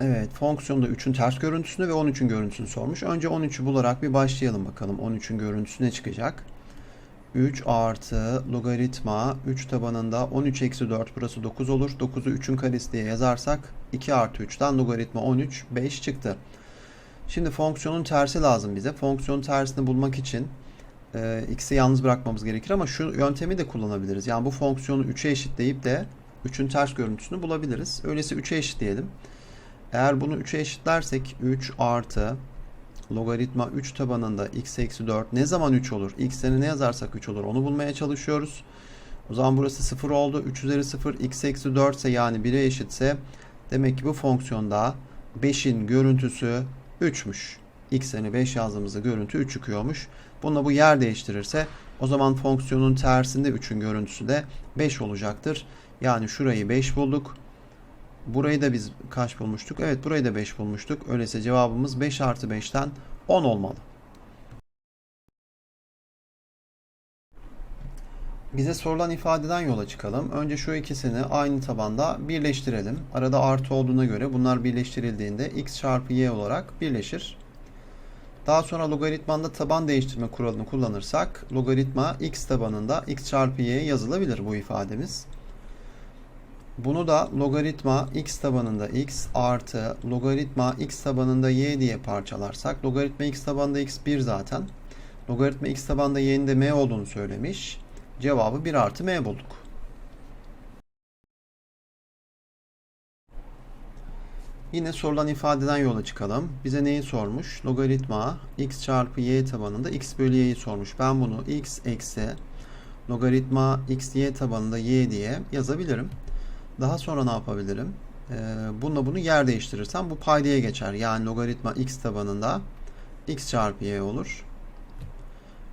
Evet, fonksiyonda 3'ün ters görüntüsünü ve 13'ün görüntüsünü sormuş. Önce 13'ü bularak bir başlayalım bakalım. 13'ün görüntüsü ne çıkacak? 3 artı logaritma 3 tabanında 13 eksi 4 burası 9 olur. 9'u 3'ün karesi diye yazarsak 2 artı 3'ten logaritma 13 5 çıktı. Şimdi fonksiyonun tersi lazım bize. Fonksiyonun tersini bulmak için e, x'i yalnız bırakmamız gerekir ama şu yöntemi de kullanabiliriz. Yani bu fonksiyonu 3'e eşitleyip de 3'ün ters görüntüsünü bulabiliriz. Öyleyse 3'e eşitleyelim. Eğer bunu 3'e eşitlersek 3 artı logaritma 3 tabanında x eksi 4 ne zaman 3 olur? x'lerine ne yazarsak 3 olur onu bulmaya çalışıyoruz. O zaman burası 0 oldu. 3 üzeri 0 x eksi 4 ise yani 1'e eşitse demek ki bu fonksiyonda 5'in görüntüsü 3'müş. x'lerine 5 yazdığımızda görüntü 3 çıkıyormuş. Bununla bu yer değiştirirse o zaman fonksiyonun tersinde 3'ün görüntüsü de 5 olacaktır. Yani şurayı 5 bulduk. Burayı da biz kaç bulmuştuk? Evet burayı da 5 bulmuştuk. Öyleyse cevabımız 5 artı 5'ten 10 olmalı. Bize sorulan ifadeden yola çıkalım. Önce şu ikisini aynı tabanda birleştirelim. Arada artı olduğuna göre bunlar birleştirildiğinde x çarpı y olarak birleşir. Daha sonra logaritmanda taban değiştirme kuralını kullanırsak logaritma x tabanında x çarpı y yazılabilir bu ifademiz. Bunu da logaritma x tabanında x artı logaritma x tabanında y diye parçalarsak logaritma x tabanında x 1 zaten. Logaritma x tabanında y'nin de m olduğunu söylemiş. Cevabı 1 artı m bulduk. Yine sorulan ifadeden yola çıkalım. Bize neyi sormuş? Logaritma x çarpı y tabanında x bölü y'yi sormuş. Ben bunu x eksi logaritma x y tabanında y diye yazabilirim. Daha sonra ne yapabilirim? Ee, bununla bunu yer değiştirirsem bu paydaya geçer. Yani logaritma x tabanında x çarpı y olur.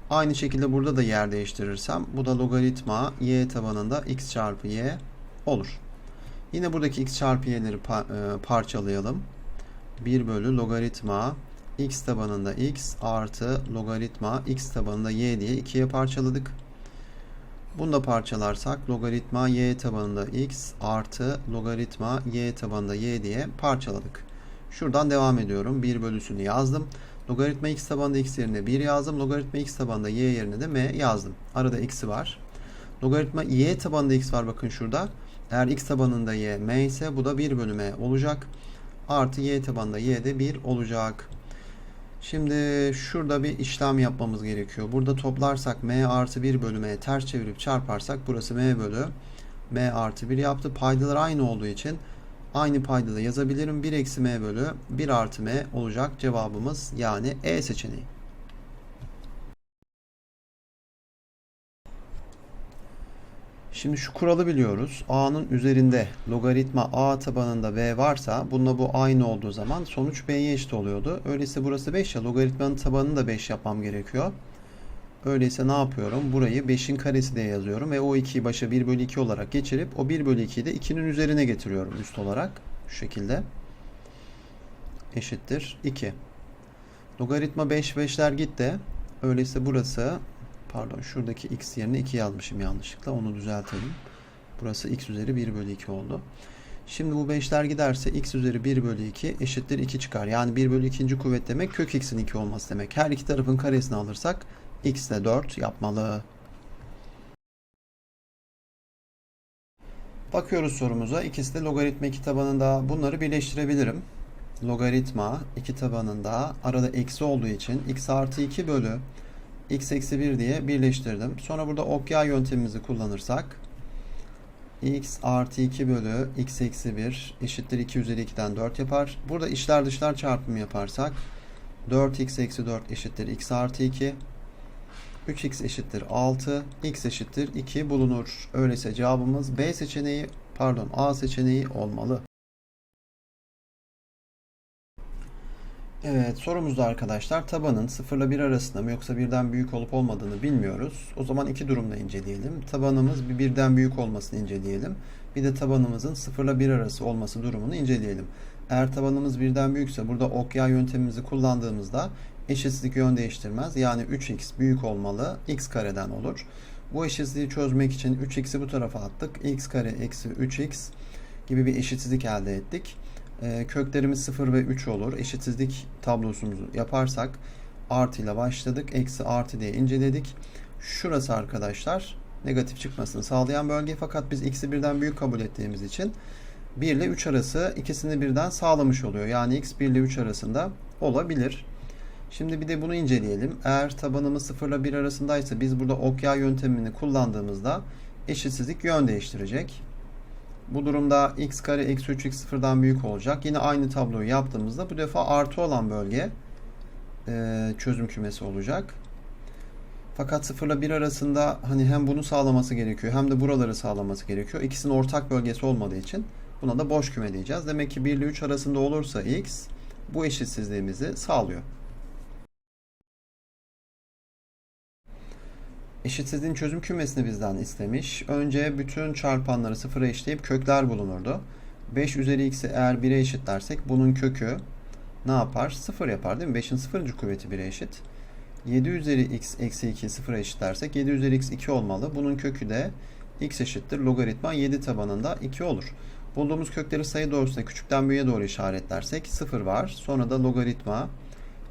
Aynı şekilde burada da yer değiştirirsem bu da logaritma y tabanında x çarpı y olur. Yine buradaki x çarpı y'leri e, parçalayalım. 1 bölü logaritma x tabanında x artı logaritma x tabanında y diye ikiye parçaladık. Bunu da parçalarsak logaritma y tabanında x artı logaritma y tabanında y diye parçaladık. Şuradan devam ediyorum. 1 bölüsünü yazdım. Logaritma x tabanında x yerine 1 yazdım. Logaritma x tabanında y yerine de m yazdım. Arada x'i var. Logaritma y tabanında x var bakın şurada. Eğer x tabanında y m ise bu da 1 bölü m olacak. Artı y tabanında y de 1 olacak. Şimdi şurada bir işlem yapmamız gerekiyor. Burada toplarsak m artı 1 bölü m ters çevirip çarparsak burası m bölü m artı 1 yaptı. Paydalar aynı olduğu için aynı paydada yazabilirim. 1 eksi m bölü 1 artı m olacak cevabımız yani E seçeneği. Şimdi şu kuralı biliyoruz. A'nın üzerinde logaritma A tabanında B varsa bununla bu aynı olduğu zaman sonuç B'ye eşit oluyordu. Öyleyse burası 5 ya logaritmanın tabanını da 5 yapmam gerekiyor. Öyleyse ne yapıyorum? Burayı 5'in karesi diye yazıyorum ve o 2'yi başa 1 bölü 2 olarak geçirip o 1 bölü 2'yi de 2'nin üzerine getiriyorum üst olarak. Şu şekilde. Eşittir 2. Logaritma 5 5'ler gitti. Öyleyse burası pardon şuradaki x yerine 2 yazmışım yanlışlıkla. Onu düzeltelim. Burası x üzeri 1 bölü 2 oldu. Şimdi bu 5'ler giderse x üzeri 1 bölü 2 eşittir 2 çıkar. Yani 1 bölü 2. kuvvet demek kök x'in 2 olması demek. Her iki tarafın karesini alırsak x de 4 yapmalı. Bakıyoruz sorumuza. İkisi de logaritma 2 tabanında bunları birleştirebilirim. Logaritma 2 tabanında arada eksi olduğu için x artı 2 bölü x eksi 1 diye birleştirdim. Sonra burada okya yöntemimizi kullanırsak x artı 2 bölü x eksi 1 eşittir 2 üzeri 2'den 4 yapar. Burada içler dışlar çarpımı yaparsak 4x eksi 4 eşittir x artı 2 3x eşittir 6 x eşittir 2 bulunur. Öyleyse cevabımız B seçeneği pardon A seçeneği olmalı. Evet sorumuzda arkadaşlar tabanın 0 ile 1 arasında mı yoksa birden büyük olup olmadığını bilmiyoruz. O zaman iki durumda inceleyelim. Tabanımız bir birden büyük olmasını inceleyelim. Bir de tabanımızın 0 ile 1 arası olması durumunu inceleyelim. Eğer tabanımız birden büyükse burada okya yöntemimizi kullandığımızda eşitsizlik yön değiştirmez. Yani 3x büyük olmalı x kareden olur. Bu eşitsizliği çözmek için 3x'i bu tarafa attık. x kare eksi 3x gibi bir eşitsizlik elde ettik. Ee, köklerimiz 0 ve 3 olur. Eşitsizlik tablosumuzu yaparsak artıyla başladık. Eksi artı diye inceledik. Şurası arkadaşlar negatif çıkmasını sağlayan bölge fakat biz x'i birden büyük kabul ettiğimiz için 1 ile 3 arası ikisini birden sağlamış oluyor. Yani x 1 ile 3 arasında olabilir. Şimdi bir de bunu inceleyelim. Eğer tabanımız 0 ile 1 arasındaysa biz burada ok yay yöntemini kullandığımızda eşitsizlik yön değiştirecek. Bu durumda x kare eksi 3x sıfırdan büyük olacak. Yine aynı tabloyu yaptığımızda bu defa artı olan bölge e, çözüm kümesi olacak. Fakat 0 ile 1 arasında hani hem bunu sağlaması gerekiyor hem de buraları sağlaması gerekiyor. İkisinin ortak bölgesi olmadığı için buna da boş küme diyeceğiz. Demek ki 1 ile 3 arasında olursa x bu eşitsizliğimizi sağlıyor. Eşitsizliğin çözüm kümesini bizden istemiş. Önce bütün çarpanları sıfıra eşitleyip kökler bulunurdu. 5 üzeri x'i eğer 1'e eşitlersek bunun kökü ne yapar? 0 yapar değil mi? 5'in 0. kuvveti 1'e eşit. 7 üzeri x eksi 2'yi 0'a eşitlersek 7 üzeri x 2 olmalı. Bunun kökü de x eşittir logaritma 7 tabanında 2 olur. Bulduğumuz kökleri sayı doğrusunda küçükten büyüğe doğru işaretlersek 0 var. Sonra da logaritma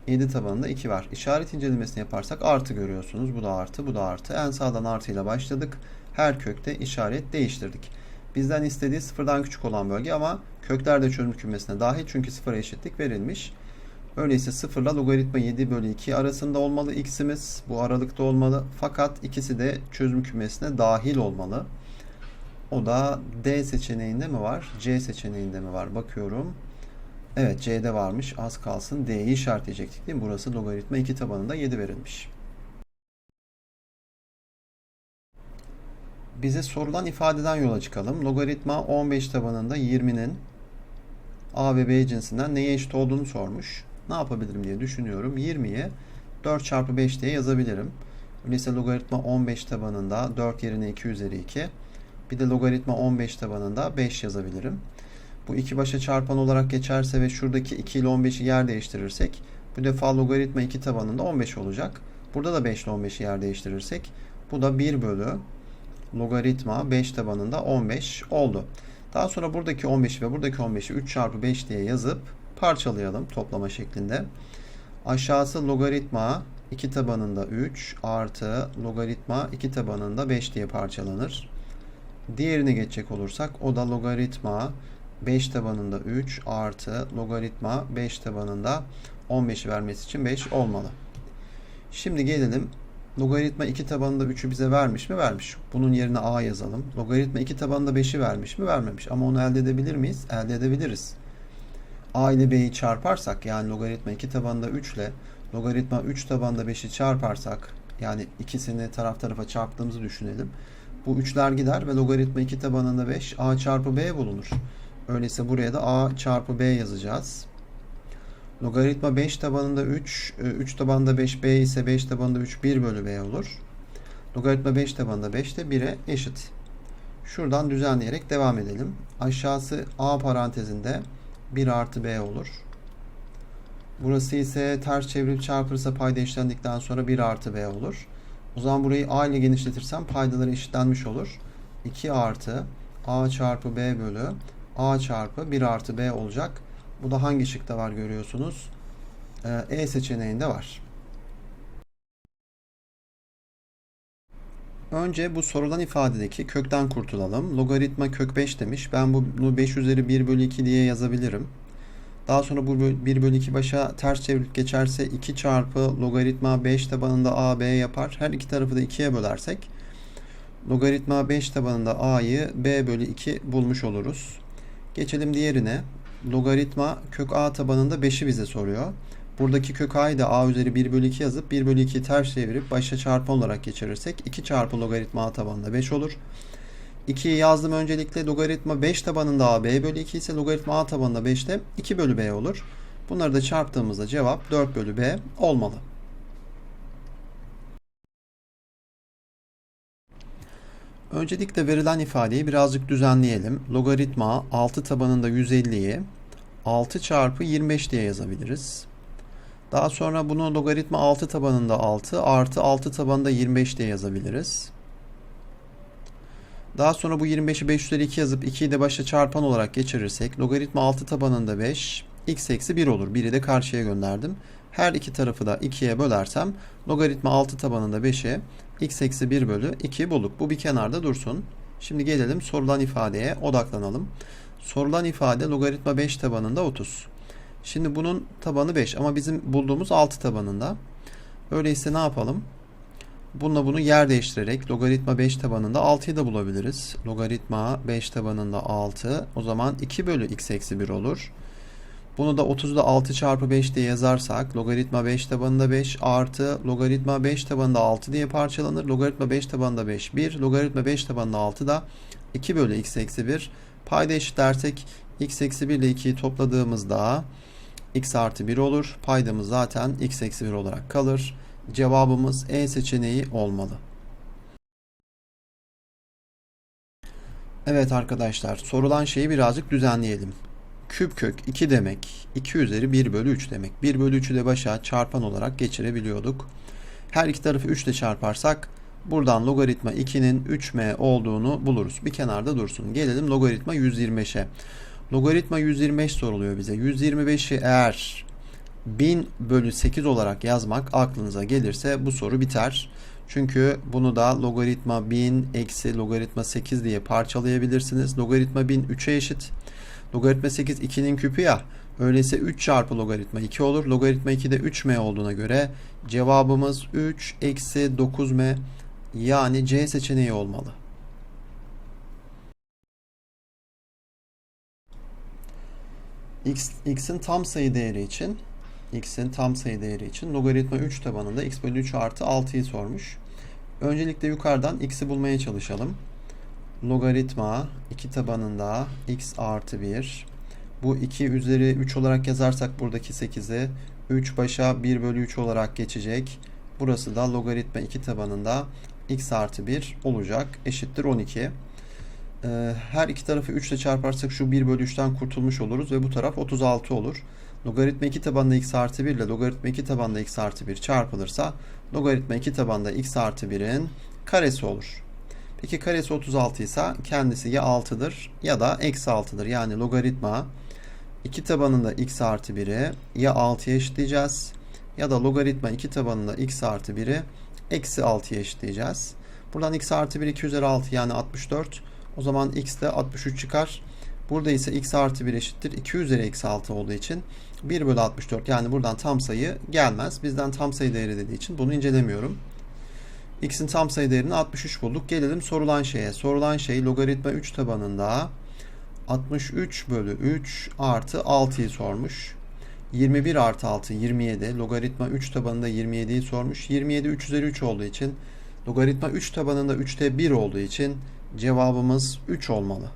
7 tabanında 2 var. İşaret incelemesini yaparsak artı görüyorsunuz. Bu da artı, bu da artı. En sağdan artıyla başladık. Her kökte işaret değiştirdik. Bizden istediği sıfırdan küçük olan bölge ama kökler de çözüm kümesine dahil çünkü sıfıra eşitlik verilmiş. Öyleyse 0 ile logaritma 7 bölü 2 arasında olmalı x'imiz. Bu aralıkta olmalı. Fakat ikisi de çözüm kümesine dahil olmalı. O da D seçeneğinde mi var? C seçeneğinde mi var? Bakıyorum. Evet C'de varmış. Az kalsın D'yi işaretleyecektik değil mi? Burası logaritma 2 tabanında 7 verilmiş. Bize sorulan ifadeden yola çıkalım. Logaritma 15 tabanında 20'nin A ve B cinsinden neye eşit olduğunu sormuş. Ne yapabilirim diye düşünüyorum. 20'yi 4 çarpı 5 diye yazabilirim. Öyleyse logaritma 15 tabanında 4 yerine 2 üzeri 2. Bir de logaritma 15 tabanında 5 yazabilirim. Bu iki başa çarpan olarak geçerse ve şuradaki 2 ile 15'i yer değiştirirsek bu defa logaritma 2 tabanında 15 olacak. Burada da 5 ile 15'i yer değiştirirsek bu da 1 bölü logaritma 5 tabanında 15 oldu. Daha sonra buradaki 15'i ve buradaki 15'i 3 çarpı 5 diye yazıp parçalayalım toplama şeklinde. Aşağısı logaritma 2 tabanında 3 artı logaritma 2 tabanında 5 diye parçalanır. Diğerine geçecek olursak o da logaritma 5 tabanında 3 artı logaritma 5 tabanında 15'i vermesi için 5 olmalı. Şimdi gelelim logaritma 2 tabanında 3'ü bize vermiş mi? Vermiş. Bunun yerine a yazalım. Logaritma 2 tabanında 5'i vermiş mi? Vermemiş. Ama onu elde edebilir miyiz? Elde edebiliriz. a ile b'yi çarparsak yani logaritma 2 tabanında 3 ile logaritma 3 tabanında 5'i çarparsak yani ikisini taraf tarafa çarptığımızı düşünelim. Bu 3'ler gider ve logaritma 2 tabanında 5 a çarpı b bulunur. Öyleyse buraya da a çarpı b yazacağız. Logaritma 5 tabanında 3, 3 tabanında 5 b ise 5 tabanında 3 1 bölü b olur. Logaritma 5 tabanında 5 de 1'e eşit. Şuradan düzenleyerek devam edelim. Aşağısı a parantezinde 1 artı b olur. Burası ise ters çevirip çarpılırsa payda eşitlendikten sonra 1 artı b olur. O zaman burayı a ile genişletirsem paydaları eşitlenmiş olur. 2 artı a çarpı b bölü a çarpı 1 artı b olacak. Bu da hangi şıkta var görüyorsunuz? E seçeneğinde var. Önce bu sorulan ifadedeki kökten kurtulalım. Logaritma kök 5 demiş. Ben bunu 5 üzeri 1 bölü 2 diye yazabilirim. Daha sonra bu 1 bölü 2 başa ters çevirip geçerse 2 çarpı logaritma 5 tabanında a b yapar. Her iki tarafı da 2'ye bölersek logaritma 5 tabanında a'yı b bölü 2 bulmuş oluruz. Geçelim diğerine. Logaritma kök a tabanında 5'i bize soruyor. Buradaki kök a'yı da a üzeri 1 bölü 2 yazıp 1 bölü 2'yi ters çevirip başa çarpı olarak geçirirsek 2 çarpı logaritma a tabanında 5 olur. 2'yi yazdım öncelikle logaritma 5 tabanında a b bölü 2 ise logaritma a tabanında 5 de 2 bölü b olur. Bunları da çarptığımızda cevap 4 bölü b olmalı. Öncelikle verilen ifadeyi birazcık düzenleyelim. Logaritma 6 tabanında 150'yi 6 çarpı 25 diye yazabiliriz. Daha sonra bunu logaritma 6 tabanında 6 artı 6 tabanında 25 diye yazabiliriz. Daha sonra bu 25'i 5 üzeri 2 yazıp 2'yi de başa çarpan olarak geçirirsek logaritma 6 tabanında 5 x eksi 1 olur. 1'i de karşıya gönderdim. Her iki tarafı da 2'ye bölersem logaritma 6 tabanında 5'e x eksi 1 bölü 2 bulduk. Bu bir kenarda dursun. Şimdi gelelim sorulan ifadeye odaklanalım. Sorulan ifade logaritma 5 tabanında 30. Şimdi bunun tabanı 5 ama bizim bulduğumuz 6 tabanında. Öyleyse ne yapalım? Bununla bunu yer değiştirerek logaritma 5 tabanında 6'yı da bulabiliriz. Logaritma 5 tabanında 6. O zaman 2 bölü x eksi 1 olur. Bunu da 30'da 6 çarpı 5 diye yazarsak logaritma 5 tabanında 5 artı logaritma 5 tabanında 6 diye parçalanır. Logaritma 5 tabanında 5 1. Logaritma 5 tabanında 6 da 2 bölü x eksi 1. Payda eşitlersek x eksi 1 ile 2'yi topladığımızda x artı 1 olur. Paydamız zaten x eksi 1 olarak kalır. Cevabımız E seçeneği olmalı. Evet arkadaşlar sorulan şeyi birazcık düzenleyelim. Küp kök 2 demek 2 üzeri 1 bölü 3 demek. 1 bölü 3'ü de başa çarpan olarak geçirebiliyorduk. Her iki tarafı 3 ile çarparsak buradan logaritma 2'nin 3m olduğunu buluruz. Bir kenarda dursun. Gelelim logaritma 125'e. Logaritma 125 soruluyor bize. 125'i eğer 1000 bölü 8 olarak yazmak aklınıza gelirse bu soru biter. Çünkü bunu da logaritma 1000 eksi logaritma 8 diye parçalayabilirsiniz. Logaritma 1000 3'e eşit. Logaritma 8 2'nin küpü ya. Öyleyse 3 çarpı logaritma 2 olur. Logaritma 2 de 3m olduğuna göre cevabımız 3 eksi 9m yani C seçeneği olmalı. X, x'in tam sayı değeri için x'in tam sayı değeri için logaritma 3 tabanında x bölü 3 artı 6'yı sormuş. Öncelikle yukarıdan x'i bulmaya çalışalım. Logaritma 2 tabanında x artı 1. Bu 2 üzeri 3 olarak yazarsak buradaki 8'i 3 başa 1 bölü 3 olarak geçecek. Burası da logaritma 2 tabanında x artı 1 olacak. Eşittir 12. Ee, her iki tarafı 3 ile çarparsak şu 1 bölü 3'ten kurtulmuş oluruz ve bu taraf 36 olur. Logaritma 2 tabanında x artı 1 ile logaritma 2 tabanında x artı 1 çarpılırsa logaritma 2 tabanında x artı 1'in karesi olur. Peki karesi 36 ise kendisi ya 6'dır ya da eksi 6'dır. Yani logaritma 2 tabanında x artı 1'i ya 6'ya eşitleyeceğiz ya da logaritma 2 tabanında x artı 1'i eksi 6'ya eşitleyeceğiz. Buradan x artı 1 2 üzeri 6 yani 64. O zaman x de 63 çıkar. Burada ise x artı 1 eşittir 2 üzeri eksi 6 olduğu için 1 bölü 64 yani buradan tam sayı gelmez. Bizden tam sayı değeri dediği için bunu incelemiyorum. X'in tam sayı değerini 63 bulduk. Gelelim sorulan şeye. Sorulan şey logaritma 3 tabanında 63 bölü 3 artı 6'yı sormuş. 21 artı 6 27. Logaritma 3 tabanında 27'yi sormuş. 27 3 üzeri 3 olduğu için logaritma 3 tabanında 3'te 1 olduğu için cevabımız 3 olmalı.